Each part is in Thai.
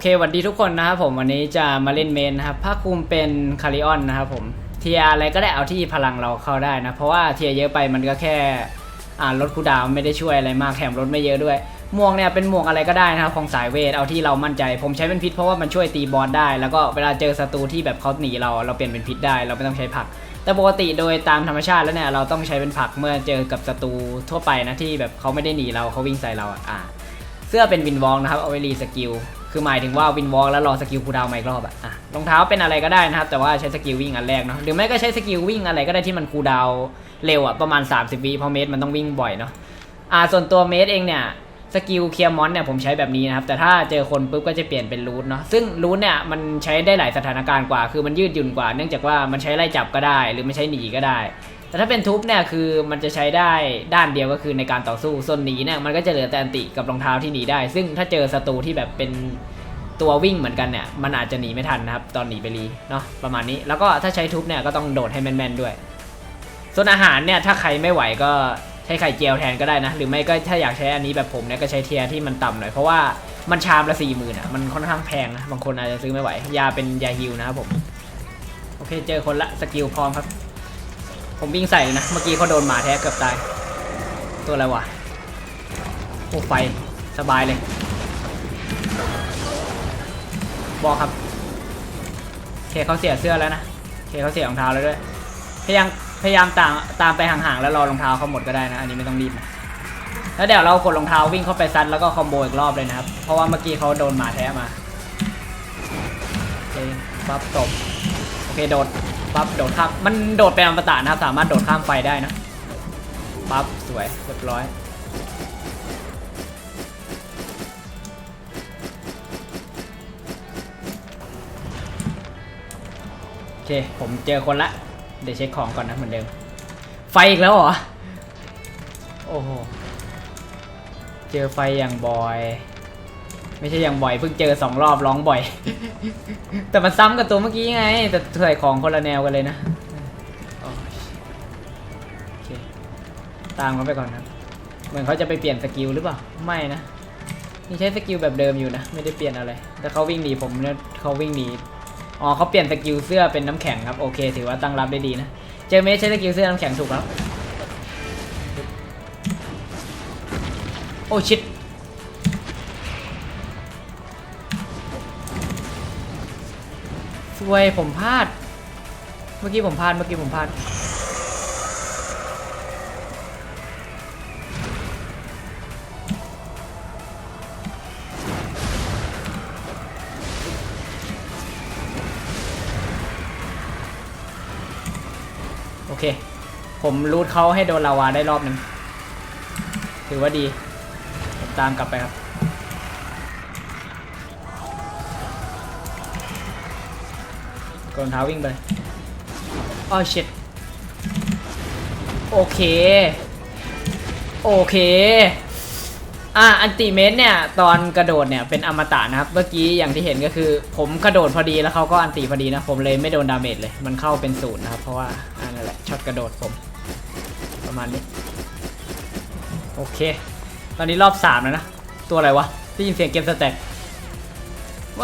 เคสวัสดีทุกคนนะครับผมวันนี้จะมาเล่นเมนนะครับภาคภูมิเป็นคาริออนนะครับผมเทียอะไรก็ได้เอาที่พลังเราเข้าได้นะ เพราะว่าเทียเยอะไปมันก็แค่อ่าลดคูดาวไม่ได้ช่วยอะไรมากแถมลดไม่เยอะด้วย หมวกเนี่ยเป็นหมวกอะไรก็ได้นะครับของสายเวทเอาที่เรามั่นใจ ผมใช้เป็นพิษเพราะว่ามันช่วยตีบอสได้ แล้วก็เวลาเจอศัตรูที่แบบเขาหนีเราเราเปลี่ยนเป็นพิษได้ เราไม่ต้องใช้ผัก แต่ปกติโดยตามธรรมชาติแล้วเนี่ยเราต้องใช้เป็นผักเมื่อเจอกับศัตรูทั่วไปนะที่แบบเขาไม่ได้หนีเราเขาวิ่งใส่เราอะอ่าเสื้อเป็นวินวอล์กนะครับเอาไว้รีสกิล คือหมายถึงว่าวินวอล์กแล้วรอสกิลคูดาวน์มาอีกรอบอะอะรองเท้าเป็นอะไรก็ได้นะครับ แต่ว่าใช้สกิลวิ่งอันแรกเนาะหรือไม่ก็ใช้สกิลวิ่งอะไรก็ได้ที่มันคูดาวเร็วอะประมาณ 30วิเพราะเมตรมันต้องวิ่งบ่อยเนาะอ่าส่วนตัวเมตรเองเนี่ยสกิลเคลียร์มอนเนี่ยผมใช้แบบนี้นะครับ แต่ถ้าเจอคนปุ๊บก็จะเปลี่ยนเป็นรูทเนาะซึ่งรูทเนี่ยมันใช้ได้หลายสถานการณ์กว่า คือมันยืดหยุ่นกว่า เนื่องจากว่ามันใช้ไล่จับก็ได้ หรือไมันใช้หนีก็ได้ แต่ถ้าเป็นทุบเนี่ยคือมันจะใช้ได้ด้านเดียวก็คือในการต่อสู้ส่วนหนีเนี่ยมันก็จะเหลือแต่อันติกับรองเท้าที่หนีได้ ซึ่งถ้าเจอศัตรูที่แบบเป็นตัววิ่งเหมือนกันเนี่ยมันอาจจะหนีไม่ทันนะครับ ตอนหนีไปรีเนาะประมาณนี้แล้วก็ถ้าใช้ทุบเนี่ยก็ต้องโดดให้แม่นๆด้วย ส่วนอาหารเนี่ยถ้าใครไม่ไหวก็ใช้ไข่เจียวแทนก็ได้นะ หรือไม่ก็ถ้าอยากใช้อันนี้แบบผมเนี่ยก็ใช้เทียร์ที่มันต่ำหน่อยเพราะว่ามันชามละสี่หมื่นอะมันค่อนข้างแพงนะบางคนอาจจะซื้อไม่ไหวยาเป็นยาฮิวนะครับผมโอเคเจอคนละสกิลพร้อมครับ ผมวิ่งใส่เลยนะ เมื่อกี้เขาโดนหมาแท้เกือบตาย ตัวอะไรวะโอ้ไฟ สบายเลย บอกครับ เคเขาเสียเสื้อแล้วนะ เคเขาเสียรองเท้าแล้วด้วย พยายามพยายามตามตามไปห่างๆแล้วรอรองเท้าเขาหมดก็ได้นะ อันนี้ไม่ต้องรีบนะ แล้วเดี๋ยวเรากดรองเท้าวิ่งเข้าไปซัดแล้วก็คอมโบอีกรอบเลยนะครับ เพราะว่าเมื่อกี้เขาโดนหมาแท้มาโอเคปั๊บตบโอเคโดด ปั๊บโดดข้ามมันโดดเป็นอมตะนะครับสามารถโดดข้ามไฟได้นะปั๊บสวยเรียบร้อยโอเคผมเจอคนละ เดี๋ยวเช็คของก่อนนะเหมือนเดิม ไฟอีกแล้วเหรอ โอ้โห เจอไฟอย่างบ่อย ไม่ใช่อย่างบ่อยเพิ่งเจอสองรอบร้องบ่อย แต่มันซ้ำกับตัวเมื่อกี้ไง แต่ใส่ของคนละแนวกันเลยนะโอ้ยโอเคตามเขาไปก่อนครับ เหมือนเขาจะไปเปลี่ยนสกิลหรือเปล่า ไม่นะ นี่ใช้สกิลแบบเดิมอยู่นะ ไม่ได้เปลี่ยนอะไร แต่เขาวิ่งหนีผมเนี่ยเขาวิ่งหนี อ๋อเขาเปลี่ยนสกิลเสื้อเป็นน้ำแข็งครับ โอเค ถือว่าตั้งรับได้ดีนะ เจอเมสใช้สกิลเสื้อน้ำแข็งถูกแล้ว โอ้ชิด สวยผมพลาด เมื่อกี้ผมพลาด เมื่อกี้ผมพลาด โอเค ผมรูทเขาให้โดนลาวาได้รอบหนึ่งถือว่าดี ผมตามกลับไปครับ รองเท้าวิ่งไปอ้อชิตโอเค โอเค อะอันติเมตเนี่ย ตอนกระโดดเนี่ยเป็นอมตะนะครับ เมื่อกี้อย่างที่เห็นก็คือ ผมกระโดดพอดีแล้วเขาก็อันติพอดีนะ ผมเลยไม่โดนดาเมจเลย มันเข้าเป็นศูนย์นะครับ เพราะว่าอันนั่นแหละช็อตกระโดดผม ประมาณนี้ โอเค ตอนนี้รอบสามแล้วนะ ตัวอะไรวะได้ยินเสียงเกมสแต็ก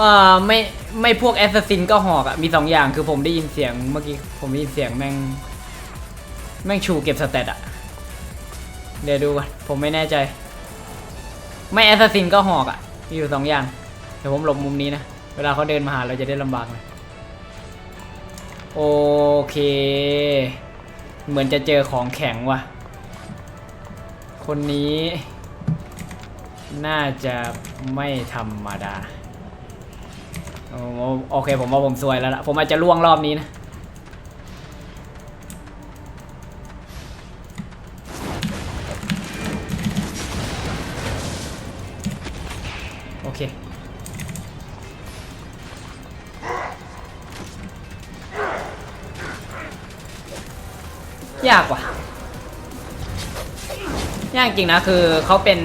อ่าไม่ ไม่พวกแอสซัสซินก็หอกอะมีสองอย่างคือผมได้ยินเสียงเมื่อกี้ผมได้ยินเสียงแม่ง แม่งชูเก็บสแตตอะเดี๋ยวดูก่อนผมไม่แน่ใจ ไม่แอสซัสซินก็หอกอะมีอยู่สองอย่าง เดี๋ยวผมหลบมุมนี้นะ เวลาเขาเดินมาหาเราจะได้ลำบากน่อยโอเค เหมือนจะเจอของแข็งว่ะ คนนี้ น่าจะไม่ธรรมดา โอ้โอเคผมว่าผมซวยแล้วล่ะ ผมอาจจะล่วงรอบนี้นะ โอเค ยากว่ะ ยากจริงนะ คือเขาเป็น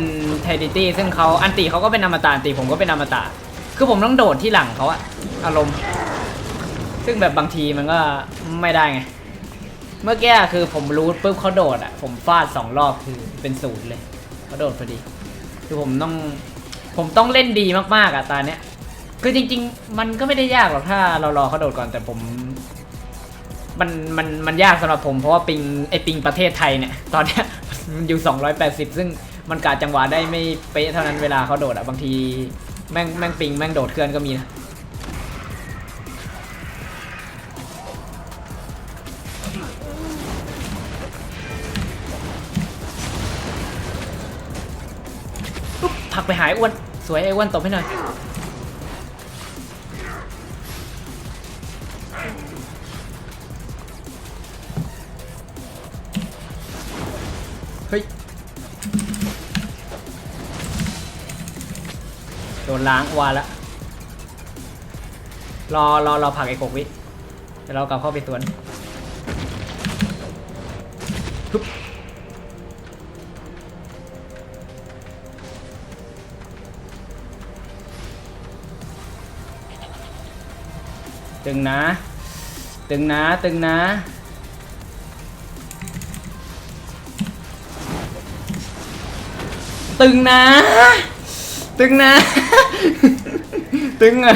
ไทดิตี้ซึ่งเขาอันติเขาก็เป็นอมตะอันติผมก็เป็นอมตะ คือผมต้องโดดที่หลังเขาอะอารมณ์ ซึ่งแบบบางทีมันก็ไม่ได้ไง เมื่อกี้คือผมรู้ปุ๊บเขาโดดอะผมฟาดสองรอบคือเป็นศูนย์เลยเขาโดดพอดี คือผมต้องผมต้องเล่นดีมากๆอะตาเนี้ย คือจริง ๆ มันก็ไม่ได้ยากหรอกถ้าเรารอเขาโดดก่อนแต่ผม มันมันมันยากสำหรับผมเพราะว่าปิงไอปิงประเทศไทยเนี่ย ตอนเนี้ยมันอยู่ 280 ซึ่งมันกาจังหวะได้ไม่เป๊ะเท่านั้นเวลาเขาโดดอะบางที แม่งแม่งปิงแม่งโดดเคลื่อนก็มีนะปุ๊บผักไปหายอ้วนสวยไอ้อ้วนตบให้หน่อยเฮ้ย ดนล้างวาละ รอรอรอผักไอ้กบวิเดี๋ยวเรากลับเข้าไปสวนฮึบตึงนะ ตึงนะ ตึงนะตึงนะ ตึงนะ ตึงอะ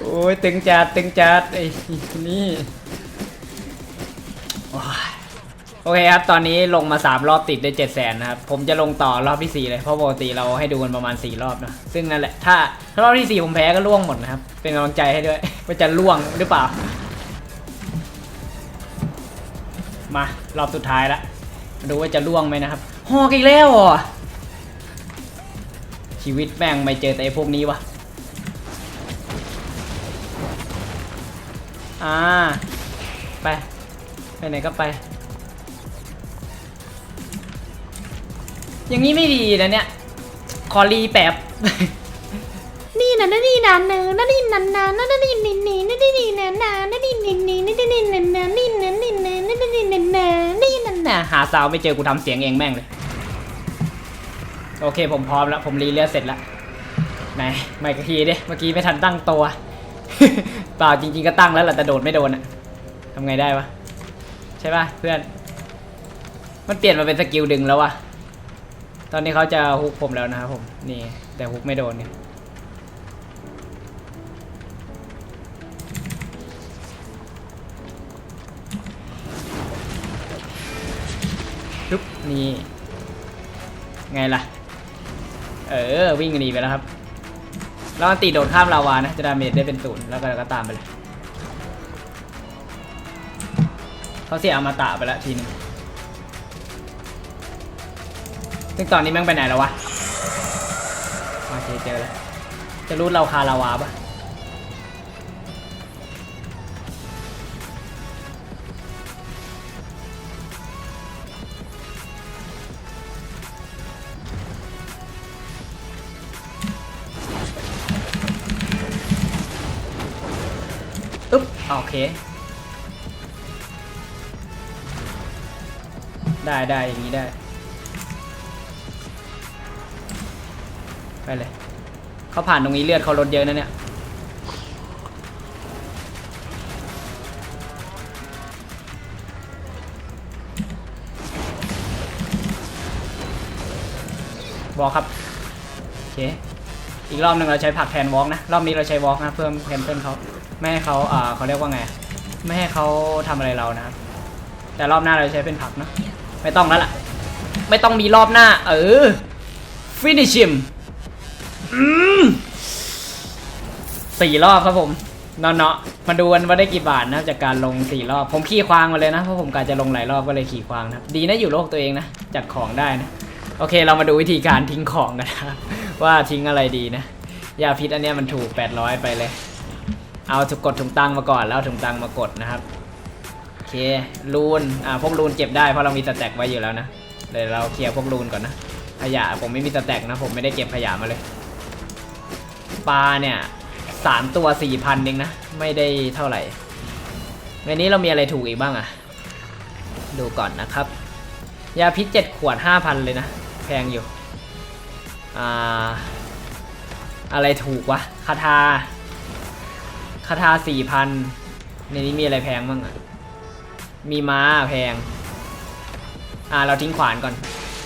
โอ้ยตึงจัดตึงจัดไอ้นี่โอเคครับ ตอนนี้ลงมา 3 รอบติดได้7 0 0 0 0นะครับ ผมจะลงต่อรอบที่ 4 เลย เพราะปกติเราให้ดูกันประมาณ 4 รอบนะ ซึ่งนั่นแหละ ถ้าถ้ารอบที่ 4 ผมแพ้ก็ล่วงหมดนะครับ เป็นกำลังใจให้ด้วย ว่าจะล่วงหรือเปล่า มารอบสุดท้ายละ ดูว่าจะล่วงไหมนะครับหอกอีกแล้วเหรอ ชีวิตแม่งไม่เจอแต่ไอพวกนี้วะอ่า ไป ไปไหนก็ไป อย่างนี้ไม่ดีนะเนี่ยขอรีแปบ นี่นะนี่นะเนอนะนี่นันนานะนี่นี่นี่นี่นี่นี่นะนานะนี่นี่นี่นี่นี่นี่นะนานี่นะนี่นะนี่นี่นี่นะนานี่นันน่ะหาซาวไม่เจอกูทำเสียงเองแม่งเลย โอเคผมพร้อมแล้ว ผมรีเลือดเสร็จแล้วไหนไม่กระทีดิเมื่อกี้ไม่ทันตั้งตัวเปล่าจริงๆก็ตั้งแล้วแหละแต่โดดไม่โดนอะทำไงได้วะใช่ป่ะเพื่อน มันเปลี่ยนมาเป็นสกิลดึงแล้ววะตอนนี้เขาจะฮุกผมแล้วนะครับผมนี่แต่ฮุกไม่โดนเนี่ยปึ๊บนี่ไงล่ะ เออ วิ่งหนีไปแล้วครับแล้วมันตีโดดข้ามลาวานะ จะดาเมจได้เป็นศูนย์แล้วก็ก็ตามไปเลยเขาเสียอมตะไปแล้วทีนึงซึ่งตอนนี้แม่งไปไหนแล้ววะ โอเคเจอแล้ว จะรู้เราคาลาวาปะ โอเค ได้ได้อย่างนี้ได้ ไปเลย เขาผ่านตรงนี้เลือดเขาลดเยอะนะเนี่ยวอลครับโอเคอีกรอบหนึ่งเราใช้ผักแทนวอล์กนะ รอบนี้เราใช้วอล์กนะ เพิ่มแคนเซิลเขา ไม่ให้เขาอ่าเขาเรียกว่าไง ไม่ให้เขาทำอะไรเรานะครับแต่รอบหน้าเราใช้เป็นผักนะไม่ต้องแล้วล่ะ ไม่ต้องมีรอบหน้า เออ finish him อืมสี่รอบครับผมเนาะเนาะมาดูกันว่าได้กี่บาทนะจากการลงสี่รอบ ผมขี่ควางมาเลยนะเพราะผมกะจะลงหลายรอบก็เลยขี่ควางนะครับดีนะอยู่โลกตัวเองนะจากของได้นะโอเค เรามาดูวิธีการทิ้งของกันนะว่าทิ้งอะไรดีนะยาพิษอันนี้มันถูก 800 ไปเลย เอาถุกกดถุงตังมาก่อนแล้วถุงตังมากดนะครับโอเครูนอ่าพวกรูนเก็บได้เพราะเรามีสแต็กไว้อยู่แล้วนะเดี๋ยวเราเคลียร์พวกรูนก่อนนะขยะผมไม่มีสแต็กนะผมไม่ได้เก็บขยะมาเลยปลาเนี่ยสามตัวสี่พันเองนะไม่ได้เท่าไหร่ในนี้เรามีอะไรถูกอีกบ้างอะดูก่อนนะครับ ยาพิษเจ็ดขวดห้าพันเลยนะ แพงอยู่อ่าอะไรถูกวะคาทา คาทาสี่พันในนี้มีอะไรแพงบ้างอะ มีม้าแพง อ่าเราทิ้งขวานก่อน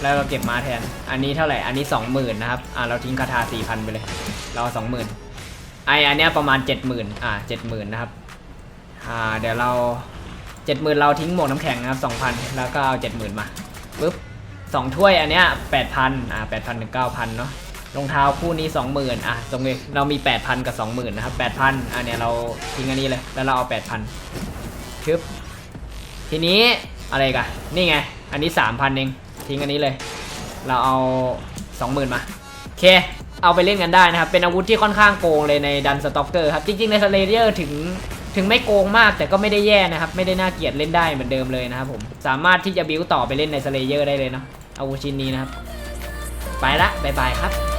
แล้วเราเก็บม้าแทน อันนี้เท่าไหร่ อันนี้สองหมื่นนะครับ อ่าเราทิ้งคาถาสี่พันไปเลย เราสองหมื่นไออันเนี้ยประมาณเจ็ดหมื่นอ่าเจ็ดหมื่นนะครับ อ่าเดี๋ยวเราเจ็ดหมื่นเราทิ้งหมวกน้ำแข็งนะครับสองพันแล้วก็เอาเจ็ดหมื่นมาปุ๊บสองถ้วยอันเนี้ยแปดพันอ่าแปดพันถึงเก้าพันเนาะ รองเท้าคู่นี้สองหมื่นอะตรงนี้เรามีแปดพันกับสองหมื่นนะครับแปดพันอันเนี้ยเราทิ้งอันนี้เลย แล้วเราเอาแปดพันทึบทีนี้อะไรกันนี่ไง อันนี้สามพันเองทิ้งอันนี้เลย เราเอาสองหมื่นมาโอเค เอาไปเล่นกันได้นะครับ เป็นอาวุธที่ค่อนข้างโกงเลยในดันสต็อกเกอร์ครับ จริงๆ ในสเลเยอร์ถึงถึงไม่โกงมากแต่ก็ไม่ได้แย่นะครับ ไม่ได้น่าเกลียดเล่นได้เหมือนเดิมเลยนะครับผม สามารถที่จะบิวต่อไปเล่นในสเลเยอร์ได้เลยเนาะอาวุธชิ้นนี้นะครับ ไปละบายบายครับ